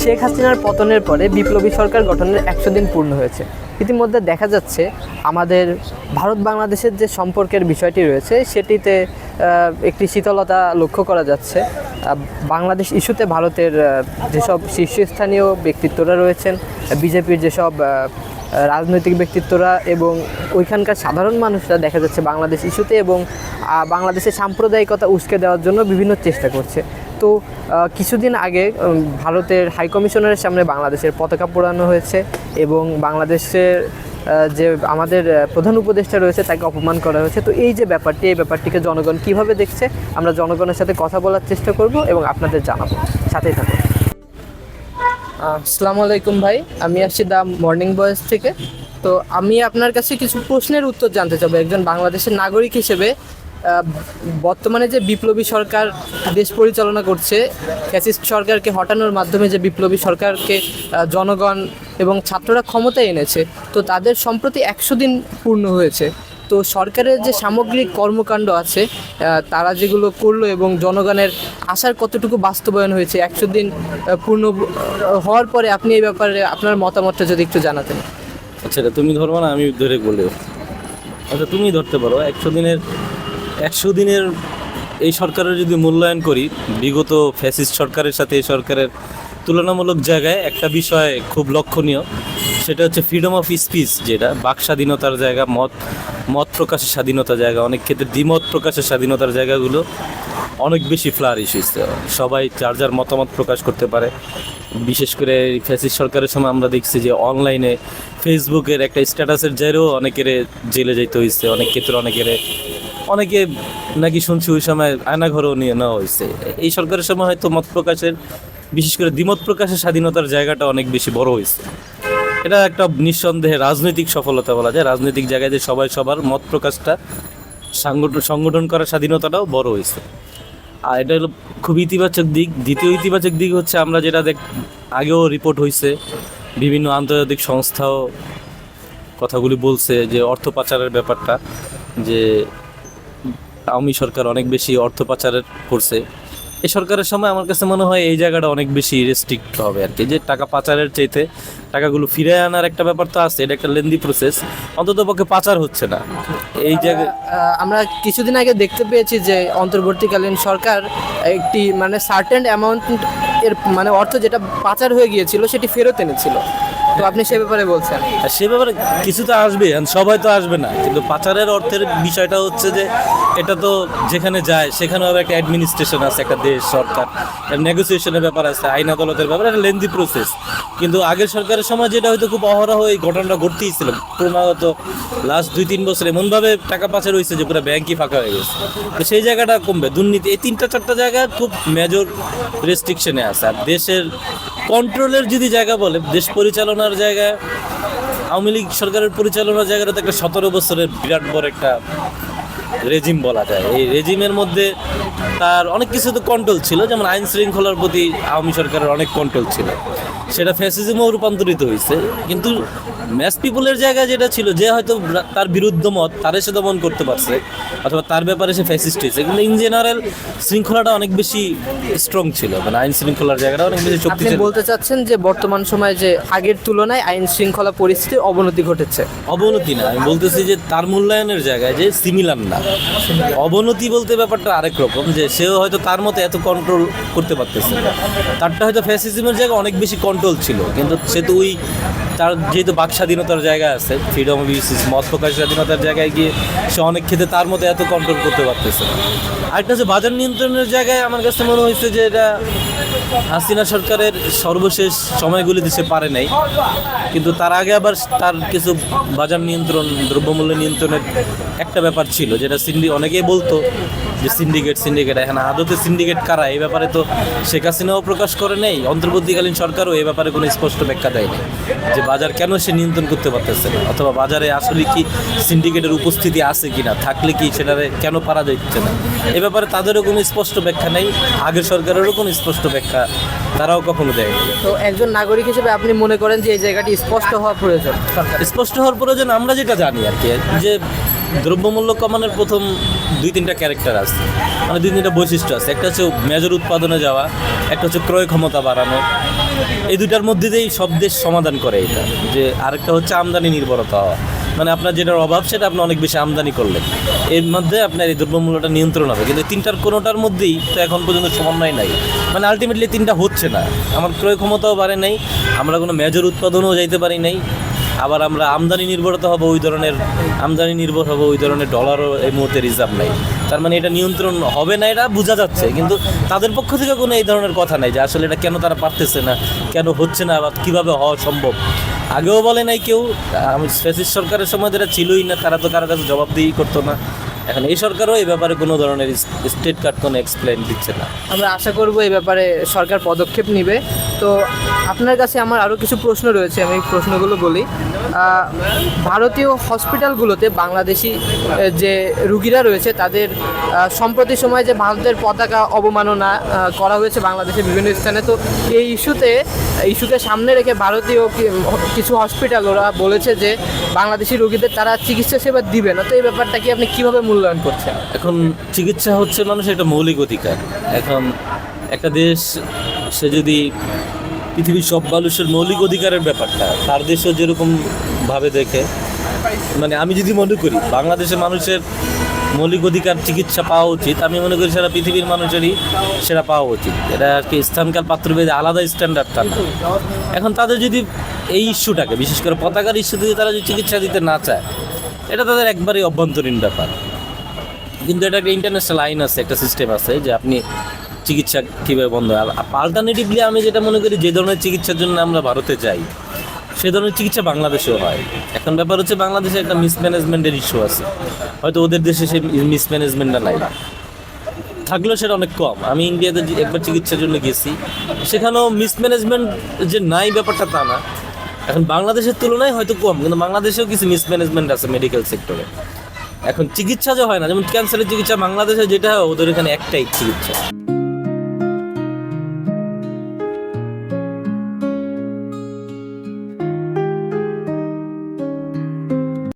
শেখ হাসিনার পতনের পরে বিপ্লবী সরকার গঠনের একশো দিন পূর্ণ হয়েছে। ইতিমধ্যে দেখা যাচ্ছে আমাদের ভারত বাংলাদেশের যে সম্পর্কের বিষয়টি রয়েছে, সেটিতে একটি শীতলতা লক্ষ্য করা যাচ্ছে। বাংলাদেশ ইস্যুতে ভারতের যেসব শীর্ষস্থানীয় ব্যক্তিত্বরা রয়েছেন, বিজেপির যেসব রাজনৈতিক ব্যক্তিত্বরা এবং ওইখানকার সাধারণ মানুষরা দেখা যাচ্ছে বাংলাদেশ ইস্যুতে এবং বাংলাদেশের সাম্প্রদায়িকতা উস্কে দেওয়ার জন্য বিভিন্ন চেষ্টা করছে। তো আহ, কিছুদিন আগে ভারতের হাই কমিশনারের সামনে বাংলাদেশের পতাকা পোড়ানো হয়েছে এবং বাংলাদেশের যে আমাদের প্রধান উপদেষ্টা রয়েছে তাকে অপমান করা হয়েছে। তো এই যে ব্যাপারটি এই ব্যাপারটিকে জনগণ কীভাবে দেখছে আমরা জনগণের সাথে কথা বলার চেষ্টা করব এবং আপনাদের জানাব। সাথেই থাকুন। আসসালামু আলাইকুম ভাই আমি আসছি দ্য মর্নিং বয়েস থেকে। তো আমি আপনার কাছে কিছু প্রশ্নের উত্তর জানতে চাবো। একজন বাংলাদেশের নাগরিক হিসেবে বর্তমানে যে বিপ্লবী সরকার দেশ পরিচালনা করছে, ফ্যাসিস্ট সরকারকে হটানোর মাধ্যমে যে বিপ্লবী সরকারকে জনগণ এবং ছাত্ররা ক্ষমতায় এনেছে, তো তাদের সম্প্রতি একশো দিন পূর্ণ হয়েছে। তো সরকারের যে সামগ্রিক কর্মকাণ্ড আছে তারা যেগুলো করল এবং জনগণের আশার কতটুকু বাস্তবায়ন হয়েছে, একশো দিন পূর্ণ হওয়ার পরে আপনি এই ব্যাপারে আপনার মতামতটা যদি একটু জানাতেন। আচ্ছা তুমি ধরবো না, আমি ধরে বলে আচ্ছা তুমি ধরতে পারো, একশো দিনের একশো দিনের এই সরকারের যদি মূল্যায়ন করি, বিগত ফ্যাসিস্ট সরকারের সাথে এই সরকারের তুলনামূলক জায়গায় একটা বিষয় খুব লক্ষণীয়, সেটা হচ্ছে ফ্রিডম অফ স্পিচ যেটা, বাক স্বাধীনতার জায়গা, মত মত প্রকাশের স্বাধীনতা জায়গা, অনেক ক্ষেত্রে দ্বিমত প্রকাশের স্বাধীনতার জায়গাগুলো অনেক বেশি ফ্লারিশ হয়েছে সবাই যার যার মতামত প্রকাশ করতে পারে। বিশেষ করে ফ্যাসিস্ট সরকারের সময় আমরা দেখছি যে অনলাইনে ফেসবুকের একটা স্ট্যাটাসের জেরেও অনেকের জেলে যেতে হয়েছে অনেক ক্ষেত্রে অনেকের অনেকে নাকি শুনছি ওই সময় আয়নাঘরও নিয়ে নেওয়া হয়েছে। এই সরকারের সময় হয়তো মত প্রকাশের, বিশেষ করে দ্বিমত প্রকাশের স্বাধীনতার জায়গাটা অনেক বেশি বড় হয়েছে। এটা একটা নিঃসন্দেহে রাজনৈতিক সফলতা বলা যায়। রাজনৈতিক জায়গায় যে সবাই সবার মত প্রকাশটা, সাংগঠন, সংগঠন করার স্বাধীনতাটাও বড় হয়েছে। আর এটা হলো খুব ইতিবাচক দিক। দ্বিতীয় ইতিবাচক দিক হচ্ছে আমরা যেটা দেখ, আগেও রিপোর্ট হয়েছে, বিভিন্ন আন্তর্জাতিক সংস্থাও কথাগুলি বলছে যে অর্থ পাচারের ব্যাপারটা, যে আওয়ামী সরকার অনেক বেশি অর্থ পাচারের করছে। এই সরকারের সময় আমার কাছে মনে হয় এই জায়গাটা অনেক বেশি রেস্ট্রিক্ট হবে আর কি যে টাকা পাচারের চাইতে টাকাগুলো ফিরে আনার একটা ব্যাপার তো আছে এটা একটা লেন্দি প্রসেস অন্তত পক্ষে পাচার হচ্ছে না। এই জায়গায় আমরা কিছুদিন আগে দেখতে পেয়েছি যে অন্তর্বর্তীকালীন সরকার একটি মানে সার্টেন অ্যামাউন্ট এর মানে অর্থ যেটা পাচার হয়ে গিয়েছিল সেটি ফেরত এনেছিল। তো আপনি সে ব্যাপারে বলছেন। আর সে ব্যাপারে কিছু তো আসবে সবাই তো আসবে না। কিন্তু পাচারের অর্থের বিষয়টা হচ্ছে যে এটা তো যেখানে যায় সেখানে হবে একটা অ্যাডমিনিস্ট্রেশন আছে একটা দেশ সরকার। নেগোসিয়েশনের ব্যাপার আছে আইন আদালতের ব্যাপার একটা লেন্দি প্রসেস কিন্তু আগের সরকারের সময় যেটা হয়তো খুব অহরহ এই ঘটনাটা ঘটতেই ছিল ক্রমাগত লাস্ট দুই, তিন বছর এমনভাবে টাকা পাচার হয়েছে যে পুরো ব্যাংকই ফাঁকা হয়ে গেছে। তো সেই জায়গাটা কমবে, দুর্নীতি, এই তিনটা, চারটা জায়গা খুব মেজর রেস্ট্রিকশনে আছে। আর দেশের কন্ট্রোলের যদি জায়গা বলে, দেশ পরিচালনার জায়গায় আওয়ামী লীগ সরকারের পরিচালনার জায়গাটা তো একটা সতেরো বছরের বিরাট বড় একটা রেজিম বলা যায়। এই রেজিমের মধ্যে তার অনেক কিছু তো কন্ট্রোল ছিল, যেমন আইন শৃঙ্খলার প্রতি আওয়ামী সরকারের অনেক কন্ট্রোল ছিল। সেটা ফ্যাসিজমও রূপান্তরিত হয়েছে, কিন্তু ম্যাস পিপলের জায়গায় যেটা ছিল যে হয়তো তার বিরুদ্ধ মত তারে সে দমন করতে পারছে অথবা তার ব্যাপারে সে ফ্যাসিস্ট হয়েছে। কিন্তু ইন জেনারেল শৃঙ্খলাটা অনেক বেশি স্ট্রং ছিল মানে আইন শৃঙ্খলার জায়গাটা অনেক বেশি শক্তিশালী। বলতে চাচ্ছেন যে বর্তমান সময়ে যে আগের তুলনায় আইন শৃঙ্খলা পরিস্থিতির অবনতি ঘটেছে? অবনতি না আমি বলতেছি যে তার মূল্যায়নের জায়গায় যে সিমিলার না। অবনতি বলতে ব্যাপারটা আরেক রকম যে সেও হয়তো তার মতো এত কন্ট্রোল করতে পারতেছে। তারটা হয়তো ফ্যাসিজমের জায়গায় অনেক বেশি কন্ট্রোল ছিল কিন্তু সে তো ওই তার যেহেতু বাক স্বাধীনতার জায়গা আছে ফ্রিডম অফ ইউসিস মত প্রকাশ স্বাধীনতার জায়গায় গিয়ে সে অনেক ক্ষেত্রে তার মতো এত কন্ট্রোল করতে পারতেছে আরেকটা হচ্ছে বাজার নিয়ন্ত্রণের জায়গায় আমার কাছে মনে হয়েছে যে এটা হাসিনা সরকারের সর্বশেষ সময়গুলিতে সে পারে নাই। কিন্তু তার আগে আবার তার কিছু বাজার নিয়ন্ত্রণ, দ্রব্যমূল্য নিয়ন্ত্রণের একটা ব্যাপার ছিল, যেটা সিন্ডি অনেকেই বলতো যে সিন্ডিকেট সিন্ডিকেট এখন আদতে সিন্ডিকেট কারা? এই ব্যাপারে তো শেখ হাসিনাও প্রকাশ করে নেই। অন্তর্বর্তীকালীন সরকারও এই ব্যাপারে কোনো স্পষ্ট ব্যাখ্যা দেয়নি যে বাজার কেন সে নিয়ন্ত্রণ করতে পারতেছে না? অথবা বাজারে আসলে কি সিন্ডিকেটের উপস্থিতি আছে কিনা? থাকলে কি সেটারে কেন পারা যাচ্ছে না? এ ব্যাপারে তাদেরও কোনো স্পষ্ট ব্যাখ্যা নেই। আগের সরকারেরও কোনো স্পষ্ট ব্যাখ্যা তারাও কখনো দেয়নি। তো একজন নাগরিক হিসেবে আপনি মনে করেন যে এই জায়গাটি স্পষ্ট হওয়া প্রয়োজন স্পষ্ট হওয়ার প্রয়োজন আমরা যেটা জানি আর কি। যে দ্রব্যমূল্য কমানোর প্রথম দুই তিনটা ক্যারেক্টার আছে। মানে দুই তিনটা বৈশিষ্ট্য আছে। একটা হচ্ছে মেজর উৎপাদনে যাওয়া, একটা হচ্ছে ক্রয় ক্ষমতা বাড়ানো। এই দুটার মধ্যে দিয়েই সব দেশ সমাধান করে এটা। যে আরেকটা হচ্ছে আমদানি নির্ভরতা। হওয়া মানে আপনার যেটার অভাব, সেটা আপনি অনেক বেশি আমদানি করলেন। এর মধ্যে আপনার এই দ্রব্যমূল্যটা নিয়ন্ত্রণ হবে। কিন্তু তিনটার কোনোটার মধ্যেই তো এখন পর্যন্ত সমন্বয় নাই। মানে আলটিমেটলি তিনটা হচ্ছে না। আমার ক্রয় ক্ষমতাও বাড়ে নাই, আমরা কোনো মেজর উৎপাদনও যাইতে পারি নাই। আবার আমরা আমদানি নির্ভরতা হব ওই ধরনের, আমদানি নির্ভর হব ওই ধরনের ডলারও এই মুহূর্তে রিজার্ভ নাই। তার মানে এটা নিয়ন্ত্রণ হবে না এটা, বোঝা যাচ্ছে। কিন্তু তাদের পক্ষ থেকে কোনো এই ধরনের কথা নাই যে আসলে এটা কেন তারা পারতেছে না, কেন হচ্ছে না বা কীভাবে হওয়া সম্ভব। আগেও বলে নাই কেউ, আমি ফ্যাসিস্ট সরকারের সময় যেটা ছিলই না, তারা তো কারও কাছে জবাবদিহি করতো না। এখন এই সরকারও এই ব্যাপারে কোনো ধরনের স্টেট কার্ড কোনো এক্সপ্লেন দিচ্ছে না। আমরা আশা করব এই ব্যাপারে সরকার পদক্ষেপ নেবে। তো আপনার কাছে আমার আরও কিছু প্রশ্ন রয়েছে, আমি প্রশ্নগুলো বলি। ভারতীয় হসপিটালগুলোতে বাংলাদেশি যে রুগীরা রয়েছে, তাদের সম্প্রতি সময় যে ভারতের পতাকা অবমাননা করা হয়েছে বাংলাদেশের বিভিন্ন স্থানে, তো এই ইস্যুতে, ইস্যুকে সামনে রেখে ভারতীয় কিছু হসপিটাল, ওরা বলেছে যে বাংলাদেশি রুগীদের তারা চিকিৎসা সেবা দিবে না, তো এই ব্যাপারটা কি আপনি কীভাবে মূল্যায়ন করছেন? এখন চিকিৎসা হচ্ছে মানুষের একটা মৌলিক অধিকার। এখন একটা দেশ সে যদি পৃথিবীর সব মানুষের মৌলিক অধিকারের ব্যাপারটা তার দেশও যেরকম ভাবে দেখে মানে আমি যদি মনে করি বাংলাদেশের মানুষের মৌলিক অধিকার চিকিৎসা পাওয়া উচিত, আমি মনে করি সেটা পৃথিবীর মানুষেরই সেটা পাওয়া উচিত। এটা আর কি স্থানকাল পাত্রভেদে আলাদা স্ট্যান্ডার্ড তা না। এখন তাদের যদি এই ইস্যুটাকে বিশেষ করে পতাকার ইস্যুতে তারা যদি চিকিৎসা দিতে না চায়, এটা তাদের একবারেই অভ্যন্তরীণ ব্যাপার। কিন্তু এটা একটা ইন্টারন্যাশনাল আইন আছে, একটা সিস্টেম আছে যে আপনি চিকিৎসা কীভাবে বন্ধ হয়? আলটারনেটিভলি আমি যেটা মনে করি, যে ধরনের চিকিৎসার জন্য আমরা ভারতে যাই, সে ধরনের চিকিৎসা বাংলাদেশেও হয়। এখন ব্যাপার হচ্ছে বাংলাদেশে একটা মিসম্যানেজমেন্টের ইস্যু আছে। হয়তো ওদের দেশে সেই মিসম্যানেজমেন্টটা নাই। থাকলেও সেটা অনেক কম। আমি ইন্ডিয়াতে একবার চিকিৎসার জন্য গেছি, সেখানেও মিসম্যানেজমেন্ট যে নাই ব্যাপারটা তা না। এখন বাংলাদেশের তুলনায় হয়তো কম, কিন্তু বাংলাদেশেও কিছু মিসম্যানেজমেন্ট আছে মেডিকেল সেক্টরে এখন চিকিৎসা যে হয় না, যেমন ক্যান্সারের চিকিৎসা বাংলাদেশে যেটা হয়, ওদের এখানে একটাই চিকিৎসা।